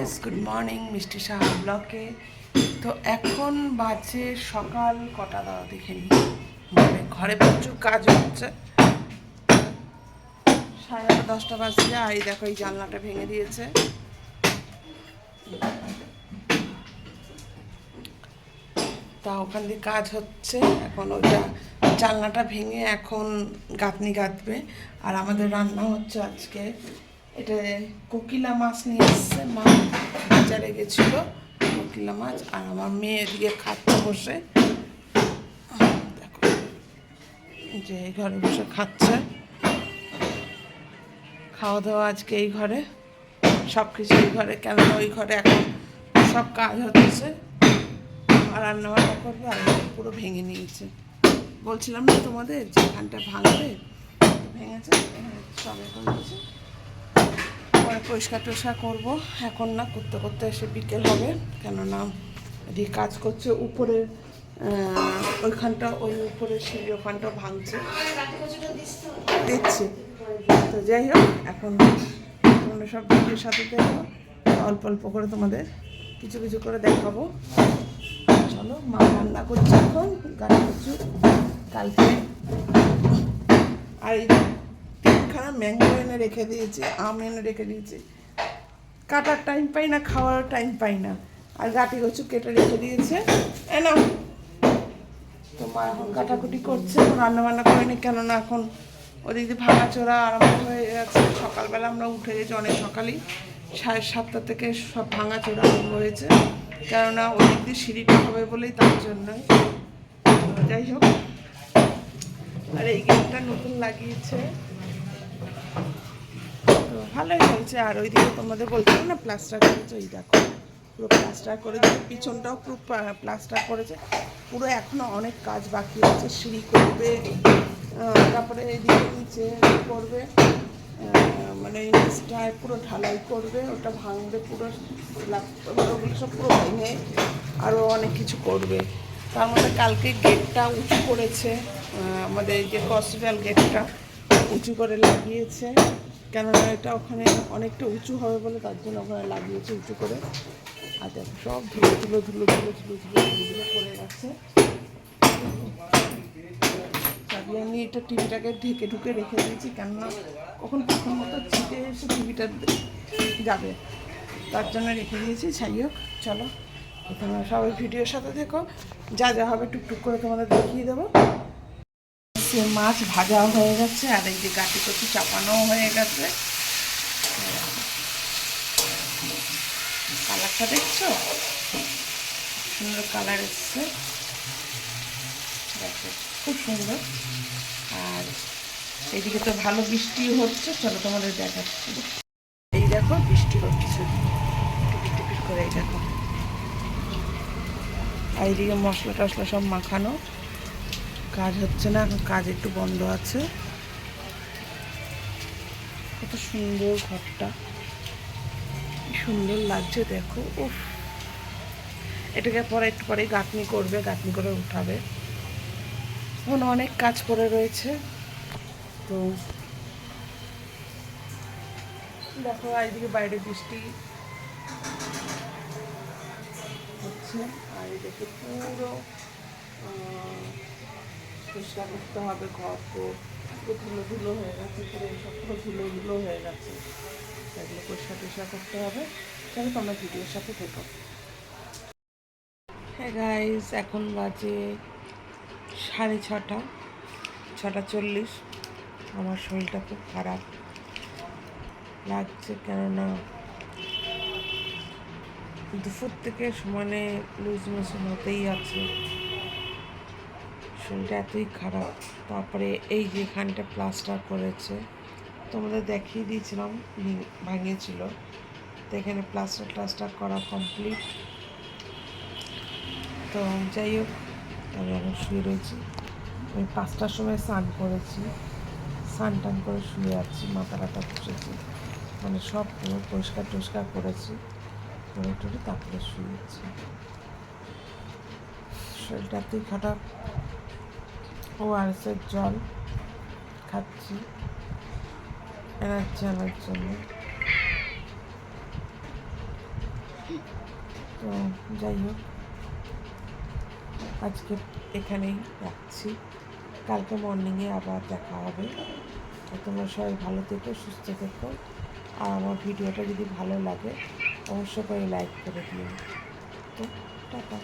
Good morning মিষ্টি সাহা ব্লকে তো এখন বাজে সকাল কটা দাও দেখে নি। মানে ঘরে প্রচুর কাজ হচ্ছে। সাড়ে নটা দশটা বাজছে। আর এই দেখো, এই জানলাটা ভেঙে দিয়েছে। তা ওখান দিয়ে কাজ হচ্ছে। এখন ওইটা জানলাটা ভেঙে এখন গাঁথনি গাঁথবে। আর আমাদের রান্না হচ্ছে আজকে এটা কোকিলা মাছ নিয়ে এসছে মা বাজারে গেছিল কোকিলা মাছ আর আমার মেয়ে এদিকে খাচ্ছে বসে। দেখো যে এই ঘরে বসে খাচ্ছে। খাওয়া দাওয়া আজকে এই ঘরে সব কিছু এই ঘরে কেন ওই ঘরে এখন সব কাজ হচ্ছে। আর রান্না বান্না করবে আর পুরো ভেঙে নিয়েছে। বলছিলাম না তোমাদের যে এখানটা ভাঙবে? ভেঙেছে? সব এখন পরে পরিষ্কার টরিষ্কার করব। এখন না করতে করতে এসে বিকেল হবে কেননা এদিকে কাজ করছে উপরের আহ, ওইখানটা ওই উপরের সিঁড়ি ওখানটা ভাঙছে। দিচ্ছি। তো যাই হোক এখন তোমরা সব ভিডিওর সাথে দেখো অল্প অল্প করে তোমাদের কিছু কিছু করে দেখাবো। চলো মা রান্না করছে এখন গাড়ি কিছু কালকে। আর এই ম্যাঙ্গো এনে রেখে দিয়েছি, আম এনে রেখে দিয়েছি। কাটার টাইম পাই না, খাওয়ার টাইম পাই না। আর গাটি কচু কেটে রেখে দিয়েছে। এ না তো মা এখন কাটাকুটি করছে রান্না বান্না করেনি কেননা এখন ওদিক দিয়ে ভাঙাচোরা আরম্ভ হয়ে গেছে। সকালবেলা আমরা উঠে গেছি অনেক সকালেই। সাড়ে সাতটা থেকে সব ভাঙাচোরা আরম্ভ হয়েছে। কেননা ওদিক দিয়ে সিঁড়িটা হবে বলেই তার জন্যই তো যাই হোক। আর এই গেটটা নতুন লাগিয়েছে। ভালোই হয়েছে আর ওইদিকে তোমাদের বলছিলাম না প্লাস্টার করেছে, ওই দেখো। পুরো প্লাস্টার করেছে পিছনটাও পুরো প্লাস্টার করেছে। পুরো এখনও অনেক কাজ বাকি আছে, সিঁড়ি করবে তারপরে এদিকে নিচে করবে মানে নিচটায় পুরো ঢালাই করবে, ওটা ভাঙবে পুরো ওগুলো সব পুরো ভেঙে আরও অনেক কিছু করবে। তার মধ্যে কালকে গেটটা উঁচু করেছে আমাদের যে হসপিটাল গেটটা উঁচু করে লাগিয়েছে। কেননা এটা ওখানে অনেকটা উঁচু হবে বলে তার জন্য ওখানে লাগিয়েছে উঁচু করে। আর দেখো, সব ধুলো ধুলো ধুলো ধুলো ধুলো ধুলো ধুলো ধুলো পড়ে গেছে। আমি এটা টিভিটাকে ঢেকে ঢুকে রেখে দিয়েছি, কেননা কখন প্রথম মতো ছিটে এসে টিভিটা যাবে। তার জন্য রেখে দিয়েছি, যাই হোক, চলো। তোমরা সবাই ভিডিওর সাথে দেখো যা যা হবে টুকটুক করে তোমাদের দেখিয়ে দেবো। সে মাছ ভাজা হয়ে গেছে, আর এই যে গাটি কচু চাপানো হয়ে গেছে। কালারটা দেখছ? সুন্দর কালার এসছে। খুব সুন্দর। আর এইদিকে তো ভালো বৃষ্টি হচ্ছে, চলো তোমাদের দেখাচ্ছি। এই দেখো, বৃষ্টি হচ্ছে। করে দেখো। আর এইদিকে মশলা টশলা সব মাখানো। কাজ হচ্ছে না, এখন কাজ একটু বন্ধ আছে। কত সুন্দর ঘরটা। সুন্দর লাগছে, দেখো। উফ। এটাকে পরে একটু পরে গাঁথনি করবে, গাঁথনি করে উঠাবে। এখন অনেক কাজ করে রয়েছে। তো দেখো এইদিকে বাইরে বৃষ্টি হচ্ছে। আর এদিকে পুরো পরিষ্কার করতে হবে ঘর তো ধুলো ধুলো হয়ে গেছে, পুরো সব পুরো ধুলো ধুলো হয়ে গেছে। সেগুলো পরিষ্কার টরিষ্কার করতে হবে চলো তোমরা ভিডিওর সাথে থেকো। হ্যাঁ গাইস এখন বাজে সাড়ে ছটা ছটা চল্লিশ। আমার শরীরটা খুব খারাপ লাগছে, কেননা দুপুর থেকে সমানে লুজ মোশন হতেই আছে। শরীরটা এতই খারাপ। তারপরে এই যে এখানটা প্লাস্টার করেছে, তোমাদের দেখিয়ে দিয়েছিলাম ভেঙে- ভাঙিয়েছিল। তো এখানে প্লাস্টার প্লাস্টার করা কমপ্লিট তো যাই হোক আমি এখন শুয়ে রয়েছি। আমি পাঁচটার সময় স্নান করেছি। স্নান টান করে শুয়ে আছি, মাথা টাথা পুষেছি মানে সব পুরো পরিষ্কার টরিষ্কার করেছি। করে টরে তারপরে শুয়েছি শরীরটা এতই খারাপ। ও আর এসের জল খাচ্ছি। এনার্জি আনার জন্য। তো যাই হোক, আজকে এখানেই রাখছি। কালকে মর্নিংয়ে আবার দেখা হবে। তোমরা সবাই ভালো থেকো, সুস্থ থেকো। আর আমার ভিডিওটা যদি ভালো লাগে, অবশ্যই করে লাইক করে দিও। তো টাটা।